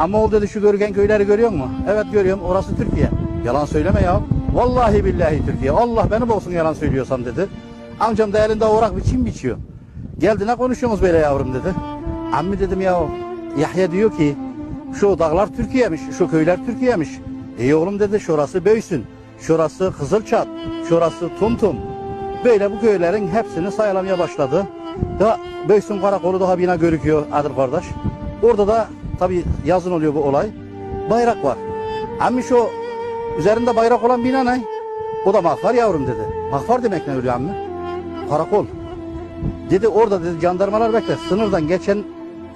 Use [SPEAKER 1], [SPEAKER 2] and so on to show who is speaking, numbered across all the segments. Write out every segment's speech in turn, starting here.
[SPEAKER 1] Ama ol dedi şu görgen köyleri görüyor musun? Evet görüyorum orası Türkiye. Yalan söyleme ya. Vallahi billahi Türkiye. Allah beni bulsun yalan söylüyorsam dedi. Amcam da elinde orak biçim biçiyor. Geldi ne konuşuyorsunuz böyle yavrum dedi. Ammi dedim ya Yahya diyor ki şu dağlar Türkiye'miş, şu köyler Türkiye'miş. İyi oğlum dedi şurası Böysün, şurası Kızılçat, şurası Tumtum. Böyle bu köylerin hepsini sayılamaya başladı. Ya Böysün karakolu daha bina görüküyor Adır kardeş. Orada da tabi yazın oluyor bu olay. Bayrak var. Ammi şu üzerinde bayrak olan bina ne? O da mahfar yavrum dedi. Mahfar demek ne oluyor ammi? Karakol. Dedi orada dedi jandarmalar bekler. Sınırdan geçen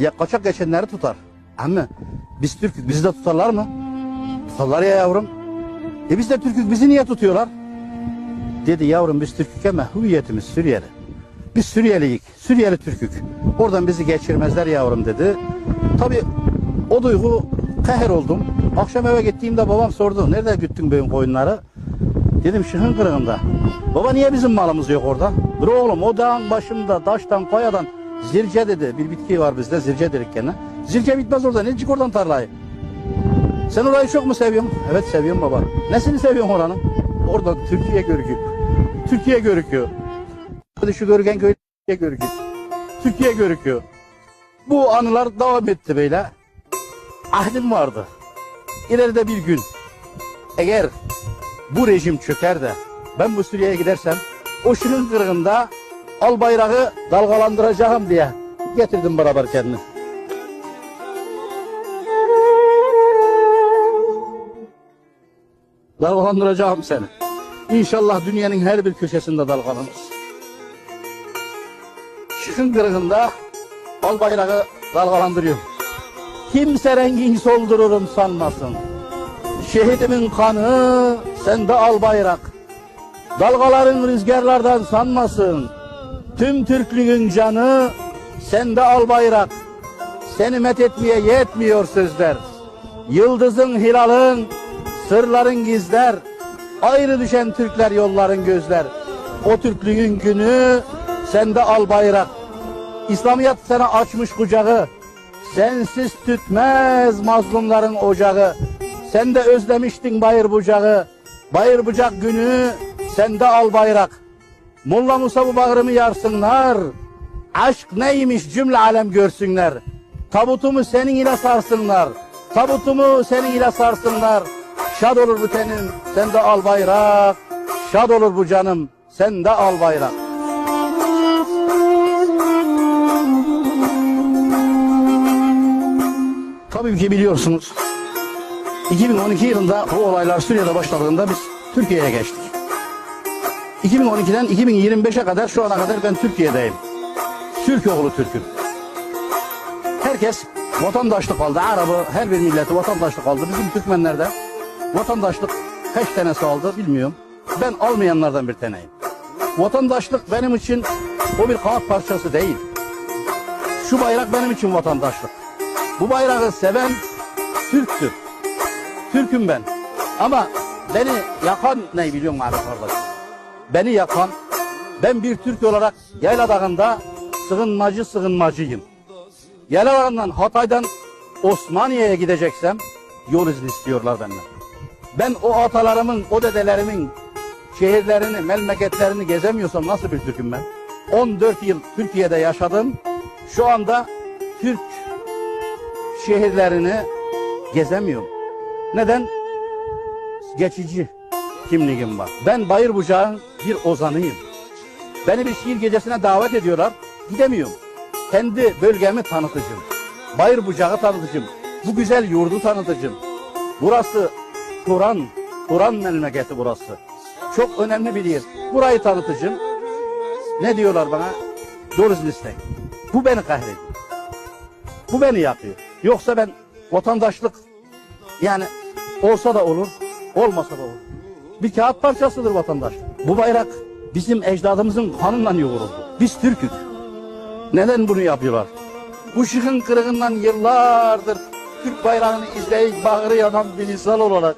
[SPEAKER 1] ya kaçak geçenleri tutar. Ama biz Türk'ük bizi de tutarlar mı? Tutarlar ya yavrum. E biz de Türk'ük bizi niye tutuyorlar? Dedi yavrum biz Türk'ük ama hüviyetimiz Suriyeli. Biz Suriyeliyik. Suriyeli Türk'ük. Oradan bizi geçirmezler yavrum dedi. Tabi o duygu kahir oldum. Akşam eve gittiğimde babam sordu. Nerede güttün böyle koyunları? Dedim şıhın kırığında. Baba niye bizim malımız yok orada? Dur oğlum o dağın başında taştan kayadan zirce dedi. Bir bitki var bizde zirce dedik gene. Zirce bitmez orada ne çık oradan tarlayı. Sen orayı çok mu seviyorsun? Evet seviyorum baba. Nesini seviyorsun oranın? Orada Türkiye görüküyor. Türkiye. Hadi şu görüken köy Türkiye görüküyor. Türkiye görüküyor. Bu anılar devam etti böyle. Ahdim vardı. İleride bir gün eğer bu rejim çöker de ben bu Suriye'ye gidersem o şunun kırığında al bayrağı dalgalandıracağım diye getirdim beraber kendini. Dalgalandıracağım seni. İnşallah dünyanın her bir köşesinde dalgalanırız. Şıkın kırığında al bayrağı dalgalandırıyorum. Kimse rengin soldururum sanmasın. Şehidimin kanı sende al bayrak. Dalgaların rüzgarlardan sanmasın. Tüm Türklüğün canı sende al bayrak. Seni met etmeye yetmiyor sözler. Yıldızın hilalın, sırların gizler. Ayrı düşen Türkler yolların gözler. O Türklüğün günü sende al bayrak. İslamiyet sana açmış kucağı. Sensiz tütmez mazlumların ocağı. Sen de özlemiştin bayır bucağı. Bayır bucak günü sende al bayrak. Molla Musa bu bağrımı yarsınlar. Aşk neymiş cümle alem görsünler. Tabutumu senin ile sarsınlar. Tabutumu senin ile sarsınlar. Şad olur bu tenim, sen de al bayrak. Şad olur bu canım, sen de al bayrak. Tabii ki biliyorsunuz 2012 yılında bu olaylar Suriye'de başladığında biz Türkiye'ye geçtik. 2012'den 2025'e kadar şu ana kadar ben Türkiye'deyim. Türk oğlu Türk'üm. Herkes vatandaşlık aldı. Arabı her bir milleti vatandaşlık aldı. Bizim Türkmenlerde vatandaşlık kaç tanesi aldı bilmiyorum. Ben almayanlardan bir taneyim. Vatandaşlık benim için o bir kağıt parçası değil. Şu bayrak benim için vatandaşlık. Bu bayrağı seven Türktür. Türk'üm ben. Ama beni yakan ne biliyor musun kardeş? Beni yakan, ben bir Türk olarak Yayla Dağı'nda sığınmacı sığınmacıyım. Yayla Dağı'ndan Hatay'dan Osmaniye'ye gideceksem yol izni istiyorlar benden. Ben o atalarımın, o dedelerimin şehirlerini, memleketlerini gezemiyorsam nasıl bir Türk'üm ben? 14 yıl Türkiye'de yaşadım. Şu anda Türk şehirlerini gezemiyorum. Neden? Geçici kimliğim var. Ben Bayır Bucağı'nın bir ozanıyım. Beni bir şiir gecesine davet ediyorlar. Gidemiyorum. Kendi bölgemi tanıtıcım. Bayır Bucağı tanıtıcım. Bu güzel yurdu tanıtıcım. Burası Kur'an, Kur'an memleketi burası. Çok önemli bir yer. Burayı tanıtıcım. Ne diyorlar bana? Doğru isteyin. Bu beni kahrediyor. Bu beni yapıyor. Yoksa ben vatandaşlık yani olsa da olur, olmasa da olur. Bir kağıt parçasıdır vatandaş. Bu bayrak bizim ecdadımızın kanıyla yoğruldu. Biz Türk'ük. Neden bunu yapıyorlar? Bu şıkın kırığından yıllardır Türk bayrağını izleyip bağrı yanan bir insan olarak